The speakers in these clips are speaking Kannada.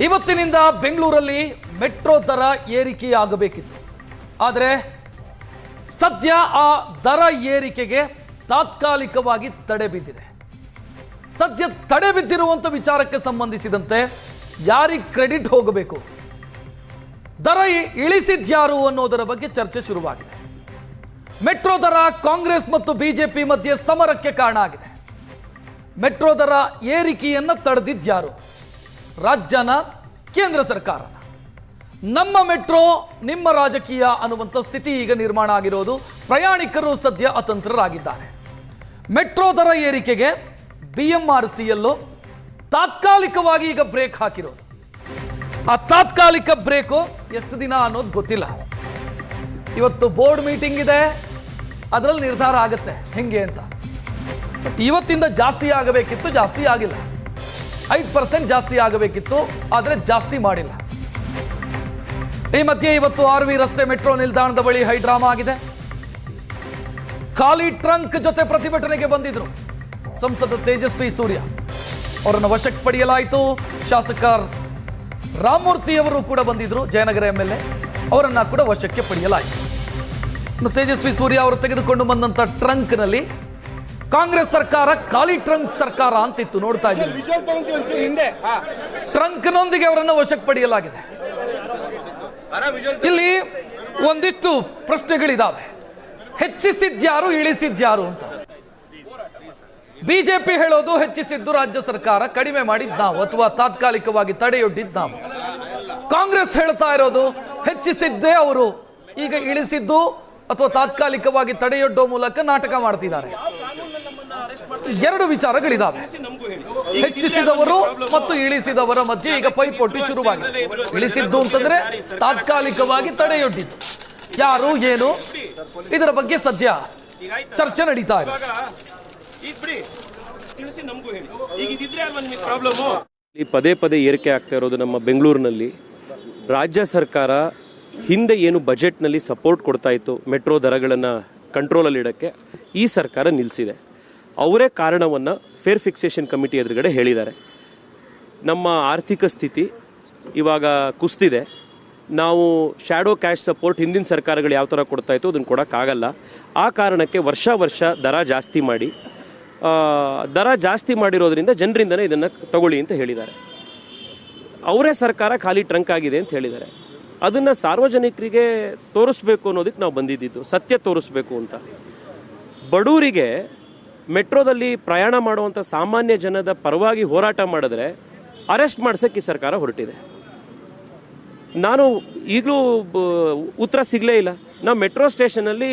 ಇವತ್ತಿನಿಂದ ಬೆಂಗಳೂರಲ್ಲಿ ಮೆಟ್ರೋ ದರ ಏರಿಕೆಯಾಗಬೇಕಿತ್ತು. ಆದರೆ ಸದ್ಯ ಆ ದರ ಏರಿಕೆಗೆ ತಾತ್ಕಾಲಿಕವಾಗಿ ತಡೆ ಬಿದ್ದಿದೆ. ಸದ್ಯ ತಡೆ ಬಿದ್ದಿರುವಂಥ ವಿಚಾರಕ್ಕೆ ಸಂಬಂಧಿಸಿದಂತೆ ಯಾರಿಗೆ ಕ್ರೆಡಿಟ್ ಹೋಗಬೇಕು? ದರ ಇಳಿಸಿದ್ಯಾರು ಅನ್ನೋದರ ಬಗ್ಗೆ ಚರ್ಚೆ ಶುರುವಾಗಿದೆ. ಮೆಟ್ರೋ ದರ ಕಾಂಗ್ರೆಸ್ ಮತ್ತು ಬಿಜೆಪಿ ಮಧ್ಯೆ ಸಮರಕ್ಕೆ ಕಾರಣ ಆಗಿದೆ. ಮೆಟ್ರೋ ದರ ಏರಿಕೆಯನ್ನು ತಡೆದಿದ್ಯಾರು? ರಾಜ್ಯನ ಕೇಂದ್ರ ಸರ್ಕಾರ. ನಮ್ಮ ಮೆಟ್ರೋ, ನಿಮ್ಮ ರಾಜಕೀಯ ಅನ್ನುವಂಥ ಸ್ಥಿತಿ ಈಗ ನಿರ್ಮಾಣ ಆಗಿರೋದು ಪ್ರಯಾಣಿಕರು ಸದ್ಯ ಅತಂತ್ರರಾಗಿದ್ದಾರೆ. ಮೆಟ್ರೋ ದರ ಏರಿಕೆಗೆ ಬಿ ಎಂ ಆರ್ ಸಿಯಲ್ಲೂ ತಾತ್ಕಾಲಿಕವಾಗಿ ಈಗ ಬ್ರೇಕ್ ಹಾಕಿರೋದು. ಆ ತಾತ್ಕಾಲಿಕ ಬ್ರೇಕು ಎಷ್ಟು ದಿನ ಅನ್ನೋದು ಗೊತ್ತಿಲ್ಲ. ಇವತ್ತು ಬೋರ್ಡ್ ಮೀಟಿಂಗ್ ಇದೆ, ಅದರಲ್ಲಿ ನಿರ್ಧಾರ ಆಗುತ್ತೆ. ಹೆಂಗೆ ಅಂತ? ಬಟ್ ಇವತ್ತಿಂದ ಜಾಸ್ತಿ ಆಗಬೇಕಿತ್ತು, ಜಾಸ್ತಿ ಆಗಿಲ್ಲ. ಐದು ಪರ್ಸೆಂಟ್ ಜಾಸ್ತಿ ಆಗಬೇಕಿತ್ತು, ಆದರೆ ಜಾಸ್ತಿ ಮಾಡಿಲ್ಲ. ಈ ಮಧ್ಯೆ ಇವತ್ತು ಆರ್ ವಿ ರಸ್ತೆ ಮೆಟ್ರೋ ನಿಲ್ದಾಣದ ಬಳಿ ಹೈಡ್ರಾಮಾ ಆಗಿದೆ. ಖಾಲಿ ಟ್ರಂಕ್ ಜೊತೆ ಪ್ರತಿಭಟನೆಗೆ ಬಂದಿದ್ರು ಸಂಸದ ತೇಜಸ್ವಿ ಸೂರ್ಯ. ಅವರನ್ನು ವಶಕ್ಕೆ ಪಡೆಯಲಾಯಿತು. ಶಾಸಕ ರಾಮಮೂರ್ತಿಯವರು ಕೂಡ ಬಂದಿದ್ರು, ಜಯನಗರ ಎಂ ಎಲ್ ಎ ಅವರನ್ನ ಕೂಡ ವಶಕ್ಕೆ ಪಡೆಯಲಾಯಿತು. ತೇಜಸ್ವಿ ಸೂರ್ಯ ಅವರು ತೆಗೆದುಕೊಂಡು ಬಂದಂತ ಟ್ರಂಕ್ನಲ್ಲಿ ಕಾಂಗ್ರೆಸ್ ಸರ್ಕಾರ ಖಾಲಿ ಟ್ರಂಕ್ ಸರ್ಕಾರ ಅಂತಿತ್ತು ನೋಡ್ತಾ ಇದ್ದೀವಿ. ಟ್ರಂಕ್ ನೊಂದಿಗೆ ಅವರನ್ನ ಟ್ರಂಕ್ನೊಂದಿಗೆ ವಶಕ್ಕೆ ಪಡೆಯಲಾಗಿದೆ. ಇಲ್ಲಿ ಒಂದಿಷ್ಟು ಪ್ರಶ್ನೆಗಳಿದಾವೆ. ಹೆಚ್ಚಿಸಿದ್ಯಾರು ಇಳಿಸಿದ್ಯಾರು ಅಂತ. ಬಿಜೆಪಿ ಹೇಳೋದು ಹೆಚ್ಚಿಸಿದ್ದು ರಾಜ್ಯ ಸರ್ಕಾರ ಕಡಿಮೆ ಮಾಡಿದ್ ನಾವು ಅಥವಾ ತಾತ್ಕಾಲಿಕವಾಗಿ ತಡೆಯೊಡ್ಡಿದ್ ನಾವು. ಕಾಂಗ್ರೆಸ್ ಹೇಳ್ತಾ ಇರೋದು ಹೆಚ್ಚಿಸಿದ್ದೇ ಅವರು. ಈಗ ಇಳಿಸಿದ್ದು ಅಥವಾ ತಾತ್ಕಾಲಿಕವಾಗಿ ತಡೆಯೊಡ್ಡೋ ಮೂಲಕ ನಾಟಕ ಮಾಡ್ತಿದ್ದಾರೆ. ಎರಡು ವಿಚಾರಗಳಿದಾವೆ. ಹೆಚ್ಚಿಸಿದವರು ಮತ್ತು ಇಳಿಸಿದವರ ಮಧ್ಯೆ ಈಗ ಪೈಪೋಟಿ ಶುರುವಾಗಿದೆ. ಇಳಿಸಿದ್ದು ಅಂತಂದ್ರೆ ತಾತ್ಕಾಲಿಕವಾಗಿ ತಡೆಯೊಡ್ಡಿದ್ದು. ಯಾರು, ಏನು, ಇದರ ಬಗ್ಗೆ ಸದ್ಯ ಚರ್ಚೆ ನಡೀತಾ ಇದೆ. ಪದೇ ಪದೇ ಏರಿಕೆ ಆಗ್ತಾ ಇರೋದು ನಮ್ಮ ಬೆಂಗಳೂರಿನಲ್ಲಿ. ರಾಜ್ಯ ಸರ್ಕಾರ ಹಿಂದೆ ಏನು ಬಜೆಟ್ನಲ್ಲಿ ಸಪೋರ್ಟ್ ಕೊಡ್ತಾ ಇತ್ತು ಮೆಟ್ರೋ ದರಗಳನ್ನು ಕಂಟ್ರೋಲಲ್ಲಿ ಇಡೋಕ್ಕೆ, ಈ ಸರ್ಕಾರ ನಿಲ್ಲಿಸಿದೆ ಅವರೇ ಕಾರಣವನ್ನು ಫೇರ್ ಫಿಕ್ಸೇಷನ್ ಕಮಿಟಿ ಎದುರುಗಡೆ ಹೇಳಿದ್ದಾರೆ. ನಮ್ಮ ಆರ್ಥಿಕ ಸ್ಥಿತಿ ಇವಾಗ ಕುಸ್ತಿದೆ. ನಾವು ಶ್ಯಾಡೋ ಕ್ಯಾಶ್ ಸಪೋರ್ಟ್ ಹಿಂದಿನ ಸರ್ಕಾರಗಳು ಯಾವ ಥರ ಕೊಡ್ತಾ ಇತ್ತು ಅದನ್ನು ಕೊಡೋಕ್ಕಾಗಲ್ಲ. ಆ ಕಾರಣಕ್ಕೆ ವರ್ಷ ವರ್ಷ ದರ ಜಾಸ್ತಿ ಮಾಡಿ ದರ ಜಾಸ್ತಿ ಮಾಡಿರೋದ್ರಿಂದ ಜನರಿಂದನೇ ಇದನ್ನು ತಗೊಳ್ಳಿ ಅಂತ ಹೇಳಿದ್ದಾರೆ. ಅವರೇ ಸರ್ಕಾರ ಖಾಲಿ ಟ್ರಂಕ್ ಆಗಿದೆ ಅಂತ ಹೇಳಿದ್ದಾರೆ. ಅದನ್ನು ಸಾರ್ವಜನಿಕರಿಗೆ ತೋರಿಸ್ಬೇಕು ಅನ್ನೋದಕ್ಕೆ ನಾವು ಬಂದಿದ್ದಿದ್ದು ಸತ್ಯ ತೋರಿಸ್ಬೇಕು ಅಂತ. ಬಡವರಿಗೆ ಮೆಟ್ರೋದಲ್ಲಿ ಪ್ರಯಾಣ ಮಾಡುವಂಥ ಸಾಮಾನ್ಯ ಜನದ ಪರವಾಗಿ ಹೋರಾಟ ಮಾಡಿದ್ರೆ ಅರೆಸ್ಟ್ ಮಾಡ್ಸಕ್ಕೆ ಈ ಸರ್ಕಾರ ಹೊರಟಿದೆ. ನಾನು ಈಗಲೂ ಉತ್ತರ ಸಿಗಲೇ ಇಲ್ಲ. ನಾವು ಮೆಟ್ರೋ ಸ್ಟೇಷನಲ್ಲಿ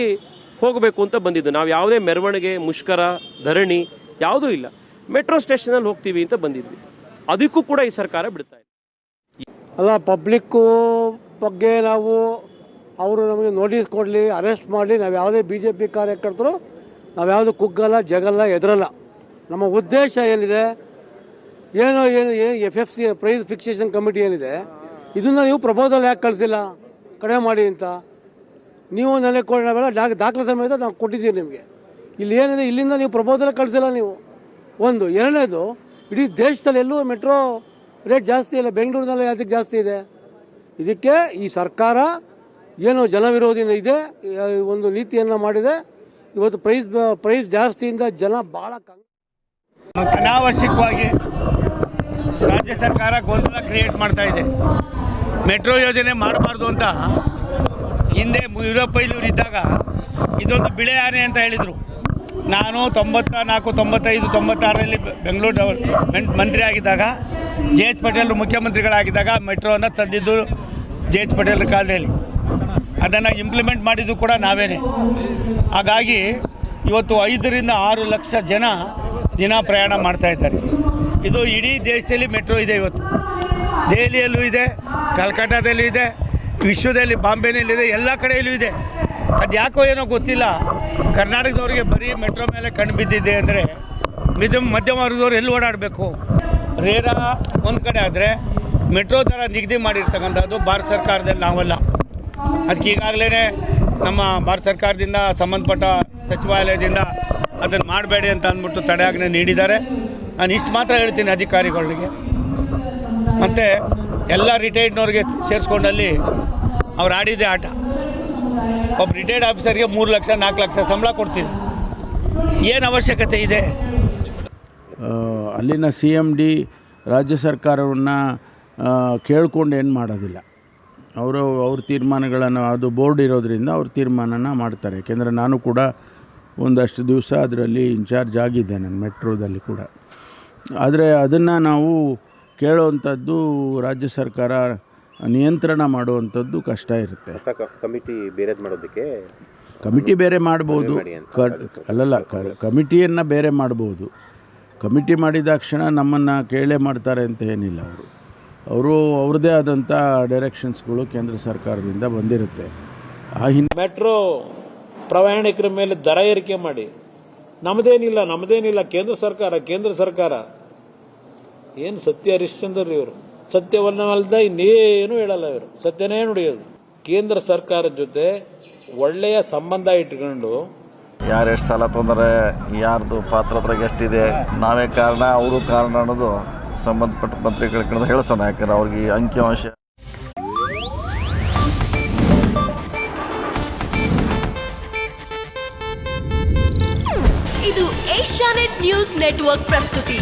ಹೋಗಬೇಕು ಅಂತ ಬಂದಿದ್ದು. ನಾವು ಯಾವುದೇ ಮೆರವಣಿಗೆ, ಮುಷ್ಕರ, ಧರಣಿ ಯಾವುದೂ ಇಲ್ಲ. ಮೆಟ್ರೋ ಸ್ಟೇಷನಲ್ಲಿ ಹೋಗ್ತೀವಿ ಅಂತ ಬಂದಿದ್ವಿ. ಅದಕ್ಕೂ ಕೂಡ ಈ ಸರ್ಕಾರ ಬಿಡ್ತಾ ಇದೆ ಅಲ್ಲ, ಪಬ್ಲಿಕ್ಕು ಬಗ್ಗೆ ನಾವು ಅವರು ನಮಗೆ ನೋಟಿಸ್ ಕೊಡಲಿ, ಅರೆಸ್ಟ್ ಮಾಡಲಿ, ನಾವು ಯಾವುದೇ ಬಿ ಜೆ ಪಿ ಕಾರ್ಯಕರ್ತರು ನಾವು ಯಾವುದು ಕುಗ್ಗಲ್ಲ, ಜಗಲ್ಲ, ಎದುರಲ್ಲ. ನಮ್ಮ ಉದ್ದೇಶ ಏನಿದೆ? ಏನೋ ಏನು ಏನು F F C price fixation committee ಏನಿದೆ? ಇದನ್ನು ನೀವು ಪ್ರಪೋಸಲ್ ಯಾಕೆ ಕಳಿಸಿಲ್ಲ? ಕಡಿಮೆ ಮಾಡಿ ಅಂತ. ನೀವು ನನಗೆ ಕೊಡ ನಾವೆಲ್ಲ ಡಾಕ್ ದಾಖಲೆ ಸಮೇತ ನಾವು ಕೊಟ್ಟಿದ್ದೀವಿ ನಿಮಗೆ. ಇಲ್ಲಿ ಏನಿದೆ? ಇಲ್ಲಿಂದ ನೀವು ಪ್ರಪೋಸಲ್ ಕಳಿಸಿಲ್ಲ ನೀವು. ಒಂದು. ಎರಡನೇದು, ಇಡೀ ದೇಶದಲ್ಲಿ ಎಲ್ಲೂ ಮೆಟ್ರೋ ರೇಟ್ ಜಾಸ್ತಿ ಇಲ್ಲ. ಬೆಂಗಳೂರಿನಲ್ಲಿ ಯಾತಕ್ಕೆ ಜಾಸ್ತಿ ಇದೆ. ಇದಕ್ಕೆ ಈ ಸರ್ಕಾರ ಏನು ಜನವಿರೋಧಿನ ಇದೆ. ಒಂದು ನೀತಿಯನ್ನು ಮಾಡಿದೆ. ಇವತ್ತು ಪ್ರೈಸ್ ಪ್ರೈಸ್ ಜಾಸ್ತಿಯಿಂದ ಜನ ಭಾಳ ಅನಾವಶ್ಯಕವಾಗಿ ರಾಜ್ಯ ಸರ್ಕಾರ ಗೊಂದಲ ಕ್ರಿಯೇಟ್ ಮಾಡ್ತಾ ಇದೆ. ಮೆಟ್ರೋ ಯೋಜನೆ ಮಾಡಬಾರ್ದು ಅಂತ ಹಿಂದೆ ಯುರೋಪೈಲೂರು ಇದ್ದಾಗ ಇದೊಂದು ಬಿಳೆ ಆನೆ ಅಂತ ಹೇಳಿದರು. ನಾನು ತೊಂಬತ್ತ ನಾಲ್ಕು, ತೊಂಬತ್ತೈದು, ತೊಂಬತ್ತಾರರಲ್ಲಿ ಬೆಂಗಳೂರು ಮಂತ್ರಿ ಆಗಿದ್ದಾಗ, ಜೆ ಎಚ್ ಪಟೇಲ್ ಮುಖ್ಯಮಂತ್ರಿಗಳಾಗಿದ್ದಾಗ ಮೆಟ್ರೋನ ತಂದಿದ್ದು ಜೆ ಎಚ್ ಪಟೇಲ್ ಕಾಲದಲ್ಲಿ. ಅದನ್ನು ಇಂಪ್ಲಿಮೆಂಟ್ ಮಾಡಿದ್ದು ಕೂಡ ನಾವೇನೆ. ಹಾಗಾಗಿ ಇವತ್ತು ಐದರಿಂದ ಆರು ಲಕ್ಷ ಜನ ದಿನ ಪ್ರಯಾಣ ಮಾಡ್ತಾ ಇದ್ದಾರೆ. ಇದು ಇಡೀ ದೇಶದಲ್ಲಿ ಮೆಟ್ರೋ ಇದೆ ಇವತ್ತು. ದೆಹಲಿಯಲ್ಲೂ ಇದೆ ಕಲ್ಕಟ್ಟಾದಲ್ಲೂ ಇದೆ, ವಿಶ್ವದಲ್ಲಿ ಬಾಂಬೆನಲ್ಲಿದೆ ಎಲ್ಲ ಕಡೆಯಲ್ಲೂ ಇದೆ. ಅದು ಯಾಕೋ ಏನೋ ಗೊತ್ತಿಲ್ಲ. ಕರ್ನಾಟಕದವ್ರಿಗೆ ಬರೀ ಮೆಟ್ರೋ ಮೇಲೆ ಕಣ್ಣು ಬಿದ್ದಿದೆ ಅಂದರೆ ಮಿದಮ್ ಮಧ್ಯಮ ವರ್ಗದವ್ರು ಎಲ್ಲಿ ಓಡಾಡಬೇಕು? ರೇರಾ ಒಂದು ಕಡೆ ಆದರೆ ಮೆಟ್ರೋ ಥರ ನಿಗದಿ ಮಾಡಿರ್ತಕ್ಕಂಥದ್ದು ಭಾರತ ಸರ್ಕಾರದಲ್ಲಿ ನಾವಲ್ಲ. ಅದಕ್ಕೆ ಈಗಾಗಲೇ ನಮ್ಮ ಭಾರತ ಸರ್ಕಾರದಿಂದ ಸಂಬಂಧಪಟ್ಟ ಸಚಿವಾಲಯದಿಂದ ಅದನ್ನು ಮಾಡಬೇಡಿ ಅಂತ ಅಂದ್ಬಿಟ್ಟು ತಡೆಯಾಜ್ಞೆ ನೀಡಿದ್ದಾರೆ. ನಾನು ಇಷ್ಟು ಮಾತ್ರ ಹೇಳ್ತೀನಿ ಅಧಿಕಾರಿಗಳಿಗೆ. ಮತ್ತು ಎಲ್ಲ ರಿಟೈರ್ಡ್ನವ್ರಿಗೆ ಸೇರಿಸ್ಕೊಂಡಲ್ಲಿ ಅವ್ರು ಆಡಿದ್ದೆ ಆಟ. ಒಬ್ಬ ರಿಟೈರ್ಡ್ ಆಫೀಸರ್ಗೆ ಮೂರು ಲಕ್ಷ, ನಾಲ್ಕು ಲಕ್ಷ ಸಂಬಳ ಕೊಡ್ತೀವಿ. ಏನು ಅವಶ್ಯಕತೆ ಇದೆ? ಅಲ್ಲಿನ ಸಿ ಎಂ ಡಿ ರಾಜ್ಯ ಸರ್ಕಾರವನ್ನು ಕೇಳ್ಕೊಂಡು ಏನು ಮಾಡೋದಿಲ್ಲ. ಅವರು ಅವ್ರ ತೀರ್ಮಾನಗಳನ್ನು ಅದು ಬೋರ್ಡ್ ಇರೋದರಿಂದ ಅವ್ರ ತೀರ್ಮಾನನ ಮಾಡ್ತಾರೆ. ಯಾಕೆಂದರೆ ನಾನು ಕೂಡ ಒಂದಷ್ಟು ದಿವಸ ಅದರಲ್ಲಿ ಇನ್ಚಾರ್ಜ್ ಆಗಿದ್ದೆ ನಾನು ಮೆಟ್ರೋದಲ್ಲಿ ಕೂಡ. ಆದರೆ ಅದನ್ನು ನಾವು ಕೇಳುವಂಥದ್ದು ರಾಜ್ಯ ಸರ್ಕಾರ ನಿಯಂತ್ರಣ ಮಾಡುವಂಥದ್ದು ಕಷ್ಟ ಇರುತ್ತೆ. ಕಮಿಟಿ ಬೇರೆ ಮಾಡೋದಕ್ಕೆ ಕಮಿಟಿ ಬೇರೆ ಮಾಡ್ಬೋದು. ಅಲ್ಲಲ್ಲ ಕಮಿಟಿಯನ್ನು ಬೇರೆ ಮಾಡ್ಬೋದು. ಕಮಿಟಿ ಮಾಡಿದಾಕ್ಷಣ ನಮ್ಮನ್ನು ಕೇಳೇ ಮಾಡ್ತಾರೆ ಅಂತ ಏನಿಲ್ಲ ಅವರು. ಅವರು ಅವ್ರದ್ದೇ ಆದಂಥ ಡೈರೆಕ್ಷನ್ಸ್ಗಳು ಕೇಂದ್ರ ಸರ್ಕಾರದಿಂದ ಬಂದಿರುತ್ತೆ. ಆ ಹಿನ್ನೆ ಮೆಟ್ರೋ ಪ್ರಯಾಣಿಕರ ಮೇಲೆ ದರ ಏರಿಕೆ ಮಾಡಿ. ನಮ್ಮದೇನಿಲ್ಲ ನಮ್ಮದೇನಿಲ್ಲ ಕೇಂದ್ರ ಸರ್ಕಾರ ಕೇಂದ್ರ ಸರ್ಕಾರ. ಏನು ಸತ್ಯ ಹರಿಶ್ಚಂದ್ರ ಇವರು? ಸತ್ಯವನ್ನಲ್ದ ಇನ್ನೇನು ಹೇಳಲ್ಲ ಇವರು. ಸತ್ಯನೇ ನುಡಿಯೋದು. ಕೇಂದ್ರ ಸರ್ಕಾರದ ಜೊತೆ ಒಳ್ಳೆಯ ಸಂಬಂಧ ಇಟ್ಕೊಂಡು ಯಾರು ಎಷ್ಟು ಸಾಲ ತೊಂದರೆ ಯಾರ್ದು ಪಾತ್ರದ್ರಾಗ ಎಷ್ಟಿದೆ ನಾವೇ ಕಾರಣ ಅವರು ಕಾರಣ ಅನ್ನೋದು ಸಂಬಂಧಪಟ್ಟ ಮಂತ್ರಿಗಳ ಕಡೆ ಹೇಳಿಸೋಣ ಯಾಕಂದ್ರೆ ಅವ್ರಿಗೆ ಅಂಕಿಅಂಶ. ಇದು ಏಷ್ಯಾನೆಟ್ ನ್ಯೂಸ್ ನೆಟ್ವರ್ಕ್ ಪ್ರಸ್ತುತಿ.